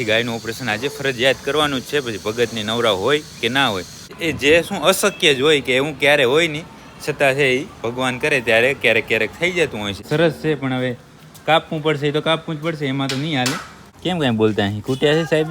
પછી ગાયનું ઓપરેશન આજે ફરજિયાત કરવાનું જ છે, પછી ભગતની નવરા હોય કે ના હોય. એ જે શું અશક્ય જ હોય કે એવું ક્યારે હોય નહીં, છતાં છે એ ભગવાન કરે ત્યારે ક્યારેક ક્યારેક થઈ જતું હોય છે. સરસ છે, પણ હવે કાપવું પડશે તો કાપવું જ પડશે, એમાં તો નહીં હાલે. કેમ કાંઈ બોલતા અહીં કૂટ્યા છે સાહેબ?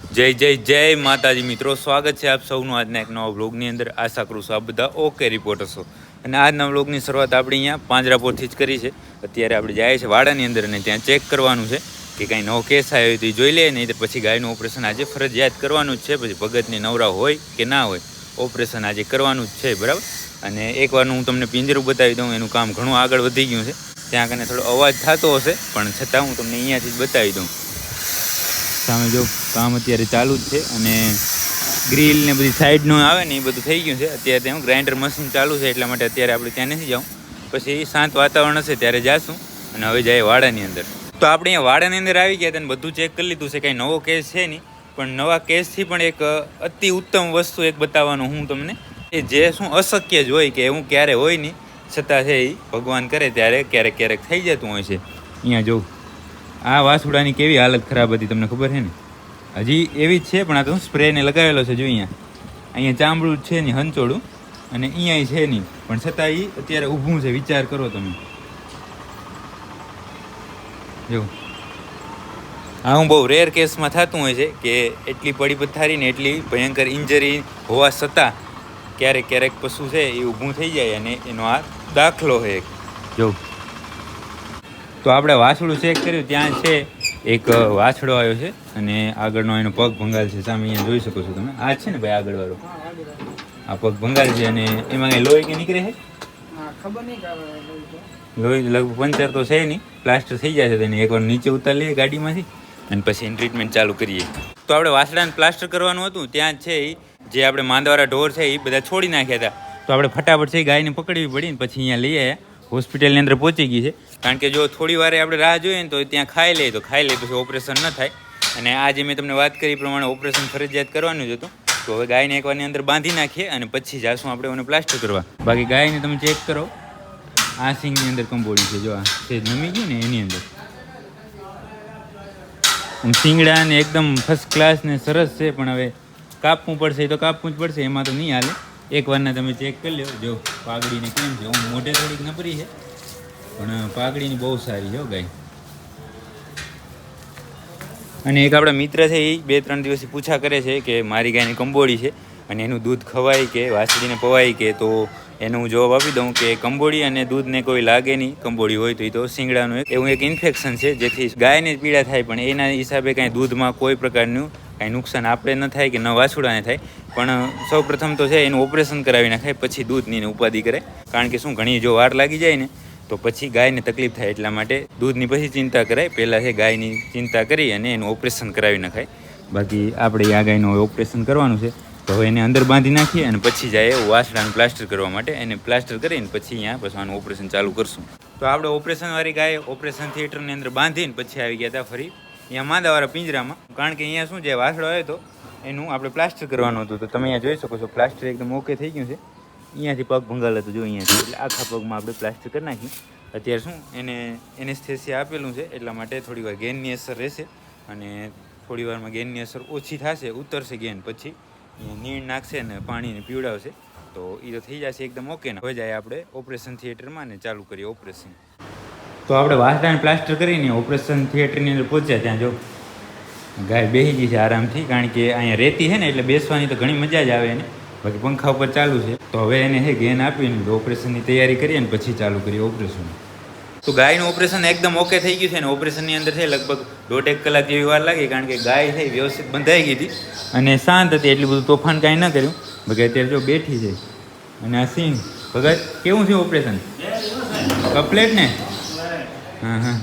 જય જય જય માતાજી મિત્રો, સ્વાગત છે આપ સૌનું આજના એક નવા બ્લોગની અંદર. આશા કરું છું આપ બધા ઓકે રિપોર્ટર છો અને આજના વ્લોગની શરૂઆત આપણે અહીંયા પાંજરાપોરથી જ કરી છે. અત્યારે આપણે જાય છે વાડાની અંદર અને ત્યાં ચેક કરવાનું છે કે કાંઈ નવો કેસ આવ્યો હોય તો એ જોઈ લે નહીં તો પછી ગાયનું ઓપરેશન આજે ફરજિયાત કરવાનું જ છે. પછી ભગતની નવરા હોય કે ના હોય, ઓપરેશન આજે કરવાનું જ છે, બરાબર? અને એકવારનું હું તમને પિંજરું બતાવી દઉં, એનું કામ ઘણું આગળ વધી ગયું છે. ત્યાં કને થોડો અવાજ થતો હશે, પણ છતાં હું તમને અહીંયાથી જ બતાવી દઉં. સામે જો કામ અત્યારે ચાલુ જ છે અને ગ્રીલ ને બધી સાઈડનું આવે ને એ બધું થઈ ગયું છે. અત્યારે હું ગ્રાઇન્ડર મશીન ચાલુ છે એટલા માટે અત્યારે આપણે ત્યાં નથી જાઉં. પછી શાંત વાતાવરણ હશે ત્યારે જાશું અને હવે જાય વાડાની અંદર. તો આપણે અહીંયા વાડાની અંદર આવી ગયા અને બધું ચેક કરી લીધું છે. કાંઈ નવો કેસ છે નહીં, પણ નવા કેસથી પણ એક અતિ ઉત્તમ વસ્તુ એક બતાવવાનું હું તમને એ જે શું અશક્ય જ હોય કે એવું ક્યારે હોય નહીં, છતાં છે એ ભગવાન કરે ત્યારે ક્યારેક ક્યારેક થઈ જતું હોય છે. અહીંયા જોઉં આ વાસુડાની કેવી હાલત ખરાબ હતી તમને ખબર છે ને? હજી એવી જ છે, પણ આ તો સ્પ્રેને લગાવેલો છે, જો અહીંયા. અહીંયા ચામડું છે નહીં હંચોડું અને અહીંયા છે નહીં. પણ છતાં એ અત્યારે ઊભું છે, વિચાર કરો તમે. જો. હું બહુ રેર કેસમાં થતું હોય છે કે એટલી પડી પથારી ને એટલી ભયંકર ઇન્જરી હોવા છતાં ક્યારેક ક્યારેક પશુ છે એ ઊભું થઈ જાય અને એનો આ દાખલો છે જો. તો આપણે વાસળું ચેક કર્યું, ત્યાં છે એક વાછડો આવ્યો છે અને આગળનો એનો પગ ભંગાલ છે. સામે અહીંયા જોઈ શકો છો તમે. આ છે ને ભાઈ આગળવાળો? આ પગ ભંગાલ છે અને એમાં કંઈ લોહી કે નીકળે છે. લોહી લગભગ પંચર તો છે નહીં. પ્લાસ્ટર થઈ જાય છે તેને. એકવાર નીચે ઉતારી લઈએ ગાડીમાંથી અને પછી એની ટ્રીટમેન્ટ ચાલુ કરીએ. તો આપણે વાસડાને પ્લાસ્ટર કરવાનું હતું. ત્યાં જ છે જે આપણે માંદવાળા ઢોર છે એ બધા છોડી નાખ્યા હતા. તો આપણે ફટાફટ છે ગાયને પકડવી પડી ને પછી અહીંયા લઈ આવ્યા હોસ્પિટલની અંદર પહોંચી ગઈ છે. કારણ કે જો થોડી વારે આપણે રાહ જોઈએ ને તો ત્યાં ખાઈ લઈએ તો ખાઈ લઈએ પછી ઓપરેશન ન થાય. અને આજે મેં તમને વાત કરી પ્રમાણે ઓપરેશન ફરજિયાત કરવાનું જ હતું. તો હવે ગાયને એકવારની અંદર બાંધી નાખીએ અને પછી જાશું આપણે એને પ્લાસ્ટર કરવા. બાકી ગાયને તમે ચેક કરો. આ સિંગની અંદર કંબોડી છે, જો આ છે, નમી ગયું ને એની અંદર. સિંગડાને એકદમ ફર્સ્ટ ક્લાસ ને સરસ છે, પણ હવે કાપવું પડશે તો કાપવું જ પડશે, એમાં તો નહીં હાલે. એકવારના તમે ચેક કરી લો જો પાઘડીને કેમ છે? હું મોઢે થોડીક નબરી છે. પણ પાઘડીની બહુ સારી છે ગાય. અને એક આપણા મિત્ર છે એ બે ત્રણ દિવસથી પૂછા કરે છે કે મારી ગાયની કંબોડી છે અને એનું દૂધ ખવાય કે વાસળીને પવાય કે તો એનો હું જવાબ આપી દઉં કે કંબોડી અને દૂધને કોઈ લાગે નહીં. કંબોડી હોય તો એ તો શિંગડાનું એક, એવું એક ઇન્ફેક્શન છે જેથી ગાયને પીડા થાય પણ એના હિસાબે કાંઈ દૂધમાં કોઈ પ્રકારનું કાંઈ નુકસાન આપણે ન થાય કે ન વાછુડાને થાય. પણ સૌ પ્રથમ તો છે એનું ઓપરેશન કરાવી નાખાય પછી દૂધની ઉપાધિ કરે. કારણ કે શું, ઘણી જો વાર લાગી જાય ને તો પછી ગાયને તકલીફ થાય એટલા માટે દૂધની પછી ચિંતા કરાય. પહેલાં છે ગાયની ચિંતા કરી અને એનું ઓપરેશન કરાવી નખાય. બાકી આપણે આ ગાયનું ઓપરેશન કરવાનું છે. તો હવે એને અંદર બાંધી નાખીએ અને પછી જાય વાસડાનું પ્લાસ્ટર કરવા માટે એને પ્લાસ્ટર કરીને પછી અહીંયા પછી આનું ઓપરેશન ચાલુ કરશું. તો આપણે ઓપરેશનવાળી ગાય ઓપરેશન થિયેટરની અંદર બાંધીને પછી આવી ગયા હતા ફરી. અહીંયા માંદાવાળા પિંજરામાં. કારણ કે અહીંયા શું છે વાસડો આવ્યો તો એનું આપણે પ્લાસ્ટર કરવાનું હતું. તો તમે અહીંયા જોઈ શકો છો, પ્લાસ્ટર એકદમ ઓકે થઈ ગયું છે. અહીંયાથી પગ ભંગાલ હતું, જો અહીંયાથી. એટલે આખા પગમાં આપણે પ્લાસ્ટર કરી નાખી. અત્યારે શું, એને એનેસ્થેસિયા આપેલું છે, એટલા માટે થોડી વાર ગેનની અસર રહેશે. અને થોડી વારમાં ગેનની અસર ઓછી થશે, ઉતરશે ગેન પછી. નીણ નાખશે ને પાણીને પીવડાવશે. તો એ તો થઈ જશે એકદમ ઓકે ને. હવે જાય આપણે ઓપરેશન થિયેટરમાં ને ચાલુ કરીએ ઓપરેશન. તો આપણે વાસડાને પ્લાસ્ટર કરીને ઓપરેશન થિયેટરની અંદર પહોંચ્યા ત્યાં, જો. ગાય બેસી ગઈ છે આરામથી, કારણ કે અહીંયા રહેતી છે ને, એટલે બેસવાની તો ઘણી મજા જ આવે એને. બાકી પંખા ઉપર ચાલુ છે. તો હવે એને હે ગેન આપીને ઓપરેશનની તૈયારી કરીએ ને પછી ચાલુ કરીએ ઓપરેશન તો ગાયનું ઓપરેશન એકદમ ઓકે થઈ ગયું છે ને ઓપરેશનની અંદર છે લગભગ દોઢ એક કલાક જેવી વાર લાગી કારણ કે ગાય એ વ્યવસ્થિત બંધાઈ ગઈ હતી. અને શાંત હતી એટલું બધું તોફાન કાંઈ ન કર્યું. બાકી અત્યારે જો બેઠી છે. અને આ સિંગ ભગત, કેવું છે ઓપરેશન? કપલેટ ને?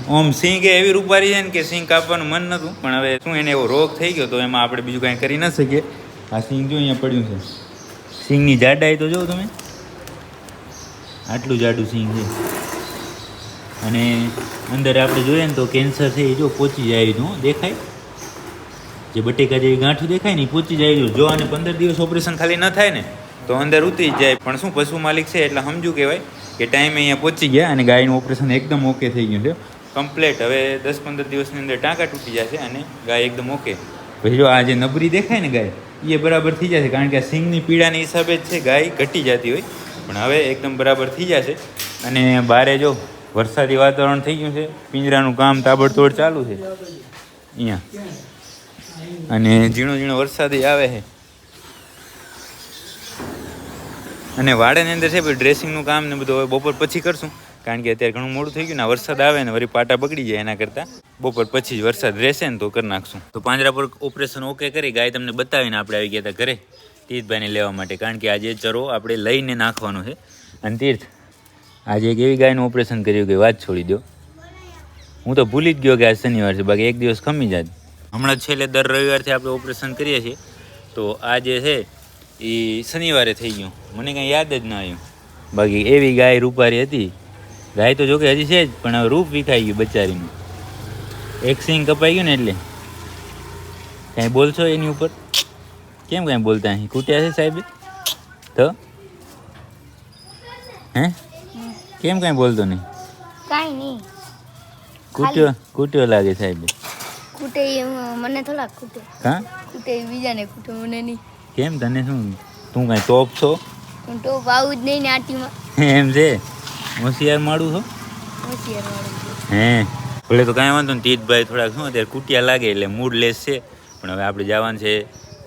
ઓમ સિંહ એવી રૂપારી છે ને કે સિંહ કાપવાનું મન નહોતું પણ હવે શું એને એવો રોગ થઈ ગયો તો એમાં આપણે બીજું કાંઈ કરી ન શકીએ. આ સિંહ જો અહીંયા પડ્યું છે. સિંગની જાડાઈ તો જોવો તમે. આટલું જાડું સિંગ છે. અને અંદર આપણે જોઈએ ને તો કેન્સર છે એ જો પહોંચી જાય છે દેખાય? જે બટેકા જેવી ગાંઠું દેખાય ને એ પહોંચી જાય. જો આને પંદર દિવસ ઓપરેશન ખાલી ન થાય ને, તો અંદર ઉતરી જ જાય. પણ શું પશુ માલિક છે એટલે સમજુ કહેવાય કે ટાઈમે અહીંયા પહોંચી ગયા અને ગાયનું ઓપરેશન એકદમ ઓકે થઈ ગયું. છે કમ્પ્લેટ હવે દસ પંદર દિવસની અંદર ટાંકા તૂટી જશે અને ગાય એકદમ ઓકે પછી જો આ જે નબરી દેખાય ને ગાય એ બરાબર થઈ જશે, કારણ કે આ સિંગની પીડાની હિસાબે જ છે ગાય ઘટી જતી હોય. પણ હવે એકદમ બરાબર થઈ જશે. અને બારે જો વરસાદી વાતાવરણ થઈ ગયું છે, પિંજરાનું કામ તાબડતોડ ચાલુ છે. અહીંયા. અને ઝીણો ઝીણો વરસાદ આવે છે. અને વાડાની અંદર છે ડ્રેસિંગનું કામ ને બધું હવે બપોર પછી કરશું. કારણ કે અત્યારે ઘણું મોડું થઈ ગયું ને વરસાદ આવે ને વળી પાટા બગડી જાય એના કરતાં, બપોર પછી જ વરસાદ રહેશે ને તો કરી નાખશું. તો પાંજરા પર ઓપરેશન ઓકે કરી, ગાય તમને બતાવીને આપણે આવી ગયા હતા ઘરે, તીર્થભાઈને લેવા માટે. કારણ કે આજે ચરો આપણે લઈને નાખવાનો છે. અને તીર્થ, આજે એક એવી ગાયનું ઓપરેશન કર્યું કે વાત છોડી દો હું તો ભૂલી જ ગયો કે આજ શનિવાર છે, બાકી એક દિવસ ખમી જાત. હમણાં છેલ્લે દર રવિવારથી આપણે ઓપરેશન કરીએ છીએ. તો આ જે છે એ શનિવારે થઈ ગયું. મને કાંઈ યાદ જ ના આવ્યું. બાકી એવી ગાય રૂપારી હતી ગાય તો જોકે હજી છે જ પણ હવે રૂપ વિખાઈ ગયું બચારીનું. એક સિંગ કપાઈ ગયું ને એટલે. કાંઈ બોલશો એની ઉપર? કેમ કાંઈ બોલતા અહીં? કૂટ્યા છે સાહેબે? તો હે? કેમ કાંઈ બોલતો નહીં? કાંઈ નહીં. કૂટ્યો કૂટ્યો લાગે સાહેબે. ખૂટે એ મને થોડા ખૂટે. હા? ખૂટે એ બીજાને ખૂટે મને નહીં. કેમ તને શું? તું કાંઈ ટોપ છો? હું તો આવું જ નહીં ને આટીમાં. એમ છે? હોશિયાર માળું છો. હે? ભલે તો કાંઈ વાંધો નહીં તીજભાઈ થોડાક શું અત્યારે કૂટિયા લાગે એટલે મૂડ લેસ છે. પણ હવે આપણે જવાનું છે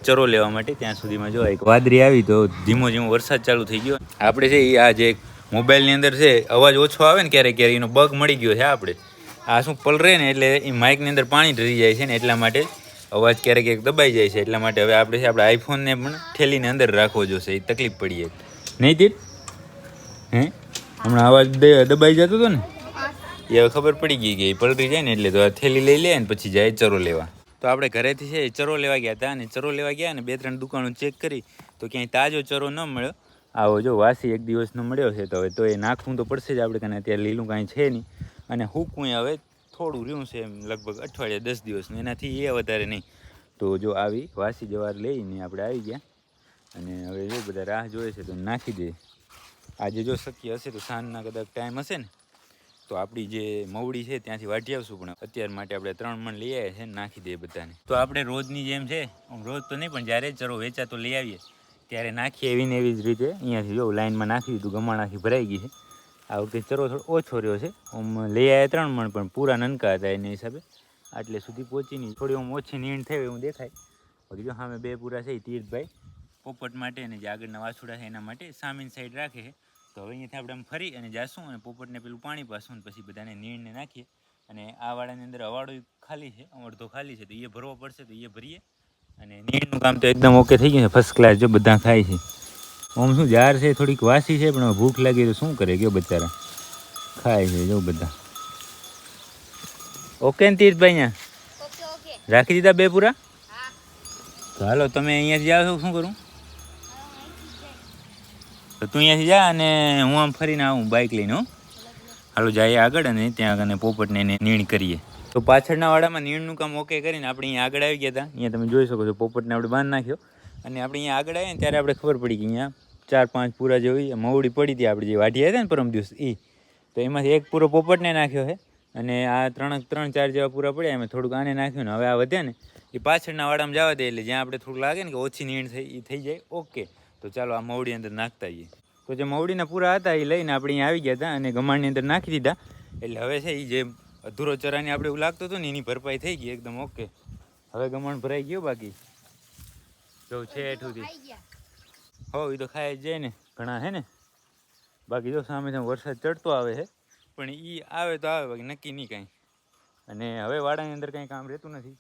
ચરો લેવા માટે ત્યાં સુધીમાં જો એક વાદરી આવી તો ધીમો ધીમો વરસાદ ચાલુ થઈ ગયો. આપણે છે એ આ જે મોબાઈલની અંદર છે અવાજ ઓછો આવે ને ક્યારેક ક્યારેક એનો બગ મળી ગયો છે આપણે. આ શું પલરે ને એટલે એ માઇકની અંદર પાણી ઢરી જાય છે ને એટલા માટે અવાજ ક્યારેક ક્યારેક દબાઈ જાય છે. એટલા માટે હવે આપણે છે આપણે આઈફોનને પણ ઠેલીને અંદર રાખવો જોશે એ તકલીફ પડી જાય. નહીં તીર્થ હે? હમણાં અવાજ દબાઈ જતો હતો ને? એ હવે ખબર પડી ગઈ કે પલટી જાય ને એટલે તો થેલી લઈ લે ને પછી જાય ચરો લેવા. તો આપણે ઘરેથી છે ચરો લેવા ગયા હતા અને ચરો લેવા ગયા ને બે ત્રણ દુકાનો ચેક કરી તો ક્યાંય તાજો ચરો ન મળ્યો. આવો જો વાસી એક દિવસનો મળ્યો છે તો હવે તો એ નાખવું તો પડશે જ આપણે, કારણ અત્યારે લીલું કાંઈ છે નહીં. અને હુકું હવે થોડું રહ્યું છે એમ લગભગ અઠવાડિયા દસ દિવસનું એનાથી એ વધારે નહીં. તો જો આવી વાસી જવાર લઈને આપણે આવી ગયા. અને હવે જો બધા રાહ જોઈએ છે તો નાખી દે. આજે જો શક્ય હશે તો સાંજના કદાચ ટાઈમ હશે ને, તો આપણી જે મવડી છે ત્યાંથી વાટી આવશું. પણ અત્યાર માટે આપણે ત્રણ મણ લઈ આવ્યા છે નાખી દઈએ બધાને. તો આપણે રોજની જેમ છે રોજ તો નહીં, પણ જ્યારે ચરો વેચાતો લઈ આવીએ. ત્યારે નાખીએ એવી ને એવી જ રીતે. અહીંયાથી જો લાઈનમાં નાખી દીધું ગમાણ આખી ભરાઈ ગઈ છે. આ વખતે ચરો થોડો ઓછો રહ્યો છે. આમ લઈ આવ્યા ત્રણ મણ, પણ પૂરા નનકા હતા એના હિસાબે. આટલે સુધી પહોંચી નહીં. થોડી આમ ઓછી નીણ થઈ એવું દેખાય. બાકી જો સામે બે પૂરા છે તીર્થભાઈ. પોપટ માટે અને જે આગળના વાછુડા છે એના માટે સામેની સાઈડ રાખે છે. તો હવે અહીંયાથી આપણે આમ ફરી અને જાશું અને પોપટને પેલું પાણી પાશું ને પછી બધાને નીણને નાખીએ. અને આ વાળાની અંદર અવાડો ખાલી છે અડધો ખાલી છે તો એ ભરવો પડશે તો એ ભરીએ. અને નીણનું કામ તો એકદમ ઓકે થઈ ગયું છે ફર્સ્ટ ક્લાસ જો બધા ખાય છે. આમ શું જાર છે થોડીક વાસી છે પણ ભૂખ લાગી તો શું કરે ગયો બચારા. ખાય છે જો બધા. ઓકે ને તીર્થભાઈ અહીંયા? રાખી દીધા બે પૂરા? હાલો તમે અહીંયાથી જાઓ છો શું કરું? તો તું અહીંયાથી જા અને હું આમ ફરીને આવું બાઇક લઈને હાલો, જઈએ આગળ અને ત્યાં આગળ પોપટને એને નીણ કરીએ. તો પાછળના વાડામાં નીણનું કામ ઓકે કરીને આપણે અહીંયા આગળ આવી ગયા હતા. અહીંયા તમે જોઈ શકો છો, પોપટને આપણે બાંધ નાખ્યો. અને આપણે અહીંયા આગળ આવીએ ને ત્યારે આપણે ખબર પડી કે અહીંયા ચાર પાંચ પૂરા જેવી મવડી પડી હતી, આપણે જે વાઢી હતા ને પરમ દિવસ એ તો એમાંથી એક પૂરો પોપટને નાખ્યો છે. અને આ ત્રણ ત્રણ, ચાર જેવા પૂરા પડ્યા, એમાં થોડુંક આને નાખ્યું ને હવે આ વધ્યા ને. એ પાછળના વાડામાં જવા દે એટલે જ્યાં આપણે થોડુંક લાગે ને કે ઓછી નીણ થઈ એ થઈ જાય ઓકે તો ચાલો આ મવડી અંદર નાખતા જઈએ. તો જે મવડીના પૂરા હતા એ લઈને આપણે અહીંયા આવી ગયા હતા અને ગમાણની અંદર નાખી દીધા. એટલે હવે છે એ જે અધૂરો ચરાની આપણે એવું લાગતું હતું ને, એની ભરપાઈ થઈ ગઈ એકદમ ઓકે. હવે ગમણ ભરાઈ ગયો બાકી. જો છે એઠુંથી હો એ તો ખાઈ જાય ને, ઘણા હે ને. બાકી જો સામે વરસાદ ચડતો આવે છે, પણ એ આવે તો આવે, બાકી નક્કી નહીં કાંઈ. અને હવે વાડાની અંદર કાંઈ કામ રહેતું નથી.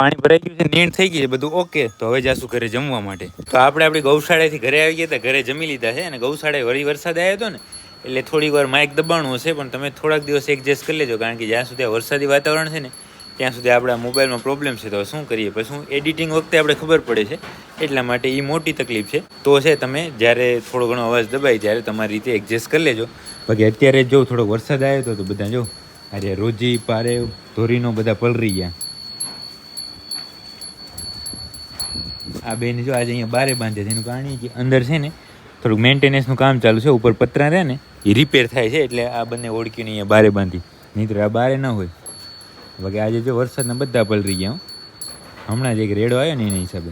પાણી ભરાઈ ગયું છે, નીણ થઈ ગઈ છે, બધું ઓકે તો હવે જાશું ઘરે જમવા માટે. તો આપણે આપણી ગૌશાળાથી ઘરે આવી ગયા હતા, ઘરે જમી લીધા છે અને ગૌશાળાએ વળી વરસાદ આવ્યો હતો ને, એટલે થોડીક વાર માઇક દબાણું હશે, પણ તમે થોડાક દિવસ એડજસ્ટ કરી લેજો, કારણ કે જ્યાં સુધી આ વરસાદી વાતાવરણ છે ને, ત્યાં સુધી આપણા મોબાઈલમાં પ્રોબ્લેમ છે. તો શું કરીએ? પછી એડિટિંગ વખતે આપણે ખબર પડે છે, એટલા માટે એ મોટી તકલીફ છે. તો છે, તમે જ્યારે થોડો ઘણો અવાજ દબાય ત્યારે તમારી રીતે એડજસ્ટ કરી લેજો. બાકી અત્યારે જો થોડો વરસાદ આવ્યો હતો, તો બધા જો અરે રોજી પારે ધોરીનો બધા પલરી ગયા. આ બેન જો આજે અહીંયા બારે બાંધે છે. એનું કારણ કે અંદર છે ને થોડુંક મેન્ટેનન્સનું કામ ચાલુ છે. ઉપર પતરા રહે ને, એ રિપેર થાય છે. એટલે આ બંને ઓળખીને અહીંયા બારે બાંધી. નહીં આ બારે ન હોય. બાકી આજે જો વરસાદના બધા પલરી ગયા. હમણાં જ એક રેડો આવ્યો ને એના હિસાબે.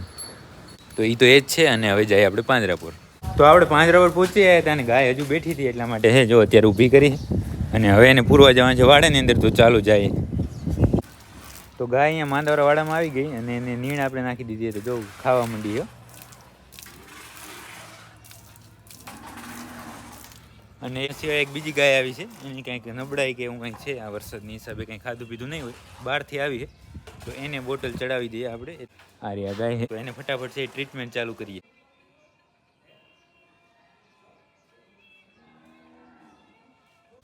તો એ તો એ જ છે અને હવે જઈએ આપણે પાંજરાપુર તો આપણે પાંજરાપુર પહોંચી આવ્યા હતા અને ગાય હજુ બેઠી હતી એટલા માટે હે, જો અત્યારે ઊભી કરી અને હવે એને પૂરવા જવાનું છે. વાડાની અંદર તો ચાલુ જાય. તો ગાય અહીંયા માંદવરા વાડામાં આવી ગઈ અને એને નીણ આપણે નાખી દીધી તો જો ખાવા માંડી હો. અને એ સિવાય એક બીજી ગાય આવી છે. એની કંઈક નબળાઈ કે એવું કંઈક છે. આ વરસાદની હિસાબે કંઈ ખાધું પીધું નહીં હોય. બહારથી આવી છે. તો એને બોટલ ચડાવી દઈએ આપણે. આ રહ્યા ગાય. એને ફટાફટ છે ટ્રીટમેન્ટ ચાલુ કરીએ.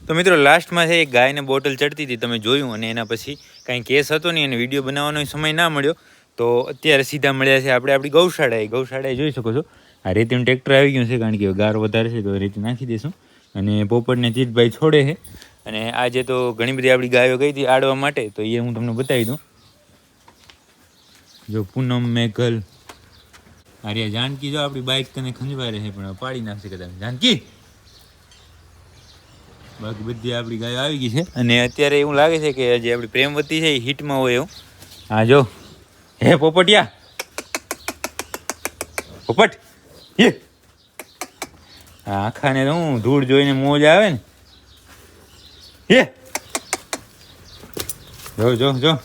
તો મિત્રો લાસ્ટમાં છે, એક ગાયને બોટલ ચડતી હતી, તમે જોયું, અને એના પછી કાંઈ કેસ હતો નહીં, અને વીડિયો બનાવવાનો સમય ના મળ્યો. તો અત્યારે સીધા મળ્યા છે આપણે આપણી ગૌશાળાએ. ગૌશાળાએ જોઈ શકો છો, આ રેતીનું ટ્રેક્ટર આવી ગયું છે, કારણ કે ગાર વધારે છે, તો રેતી નાખી દઈશું. અને પોપટને જીતભાઈ છોડે છે. અને આજે તો ઘણી બધી આપણી ગાયો ગઈ હતી આડવા માટે, તો એ હું તમને બતાવી દઉં. જો પૂનમ મેઘલ. આર્યા જાનકી, જો આપણી બાઇક તને ખંજવારે છે, પણ પાડી નાખશે કદાચ. જાનકી! બાકી બધી આપણી ગાયો આવી ગઈ છે. અને અત્યારે એવું લાગે છે કે જે આપણી પ્રેમવતી છે એ હિટમાં હોય એવું. હા, જો. હે, પોપટિયા. પોપટ, હે. આખાને હું ધૂળ જોઈને મોજ આવે ને. હે. જો જો જો.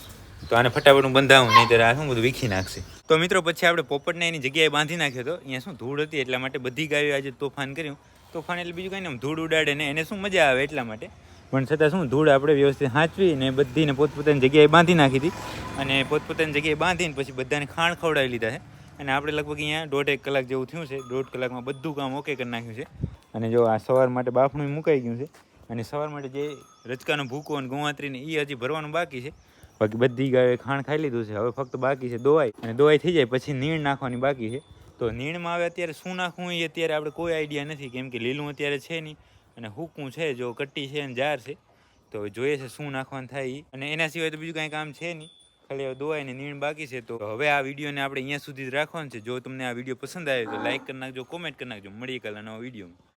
તો આને ફટાફટ હું બંધાવું નહીં આ શું બધું વીખી નાખશે. તો મિત્રો, પછી આપણે પોપટને એની જગ્યાએ બાંધી નાખ્યો હતો અહીંયા શું ધૂળ હતી એટલા માટે બધી ગાયો આજે તોફાન કર્યું. તોફાન એટલે બીજું કંઈ ને ધૂળ ઉડાડે ને એને શું મજા આવે એટલા માટે. પણ છતાં શું, ધૂળ આપણે વ્યવસ્થિત સાચવી ને બધીને પોતપોતાની જગ્યાએ બાંધી નાખી હતી. અને પોતપોતાની જગ્યાએ બાંધીને પછી બધાને ખાણ ખવડાવી લીધા છે. અને આપણે લગભગ અહીંયા દોઢ એક કલાક જેવું થયું છે. દોઢ કલાકમાં બધું કામ ઓકે કરી નાખ્યું છે. અને જો આ સવાર માટે બાફણું મુકાઈ ગયું છે. અને સવાર માટે જે રચકાનો ભૂકો અને ગોવાત્રીને એ હજી ભરવાનું બાકી છે. બાકી બધી ગાયો ખાણ ખાઈ લીધું છે. હવે ફક્ત બાકી છે દોવાઈ. અને દોવાઈ થઈ જાય પછી નીણ નાખવાની બાકી છે. તો નીણમાં હવે અત્યારે શું નાખવું એ અત્યારે આપણે કોઈ આઈડિયા નથી, કેમ કે લીલું અત્યારે છે નહીં અને હુકું છે, જો કટ્ટી છે અને જાર છે, તો જોઈએ છે શું નાખવાનું થાય અને એના સિવાય તો બીજું કાંઈ કામ છે નહીં, ખાલી હવે દોવાઈ ને નીણ બાકી છે. તો હવે આ વિડીયોને આપણે અહીંયા સુધી જ રાખવાનું છે. જો તમને આ વીડિયો પસંદ આવ્યો તો લાઇક કરી નાખજો કોમેન્ટ કરી નાખજો. મળીએ કાલે નવા વિડીયોમાં.